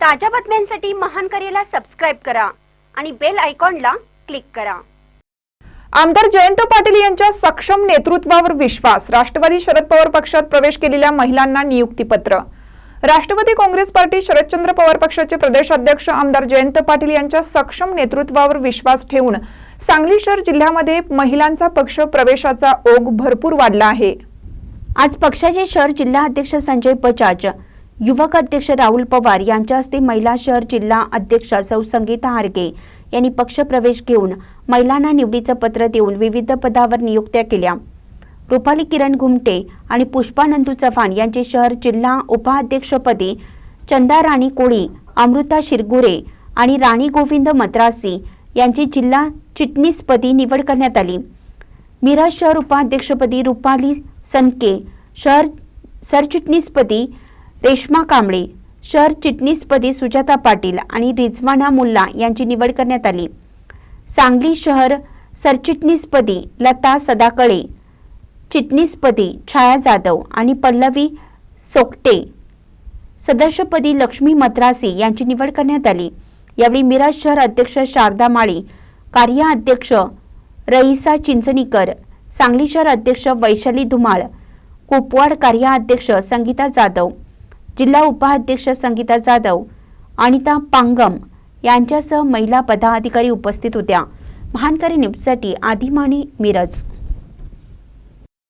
ताज्या बातम्यांसाठी महान करेला सबस्क्राईब करा आणि बेल आयकॉनला क्लिक करा. आमदार जयंत पाटील यांच्या सक्षम नेतृत्वावर विश्वास राष्ट्रवादी शरद पवार पक्षात प्रवेश केलेल्या महिलांना नियुक्तीपत्र. राष्ट्रवादी काँग्रेस पार्टी शरदचंद्र पवार पक्षाचे प्रदेशाध्यक्ष आमदार जयंत पाटील यांच्या सक्षम नेतृत्वावर विश्वास ठेवून सांगली शहर जिल्ह्यामध्ये महिलांचा पक्ष प्रवेशाचा ओघ भरपूर वाढला आहे. आज पक्षाचे शहर जिल्हा अध्यक्ष संजय बजाज युवक अध्यक्ष राहुल पवार यांच्या हस्ते महिला शहर जिल्हा अध्यक्ष सौ संगीता हारगे यांनी पक्षप्रवेश घेऊन महिलांना निवडीचं पत्र देऊन विविध पदावर नियुक्त्या केल्या. रुपाली किरण घुमटे आणि पुष्पा नंदू चव्हाण यांचे शहर जिल्हा उपाध्यक्षपदी चंदा राणी कोळी अमृता शिरगुरे आणि राणी गोविंद मद्रासी यांची जिल्हा चिटणीसपदी निवड करण्यात आली. मिरज शहर उपाध्यक्षपदी रुपाली सनके शहर सरचिटणीसपदी रेश्मा कांबळे शहर चिटणीसपदी सुजाता पाटील आणि रिझवाना मुल्ला यांची निवड करण्यात आली. सांगली शहर सरचिटणीसपदी लता सदाकळे चिटणीसपदी छाया जाधव आणि पल्लवी सोकटे सदस्यपदी लक्ष्मी मद्रासी यांची निवड करण्यात आली. यावेळी मिराज शहर अध्यक्ष शारदा माळी कार्य अध्यक्ष रईसा चिंचणीकर सांगली शहर अध्यक्ष वैशाली धुमाळ कुपवाड कार्याध्यक्ष संगीता जाधव जिल्हा उपाध्यक्ष संगीता जाधव अनिता पांगम यांच्यासह महिला पदाधिकारी उपस्थित होत्या. महानकरी न्यूजसाठी आदिमानी मिरज.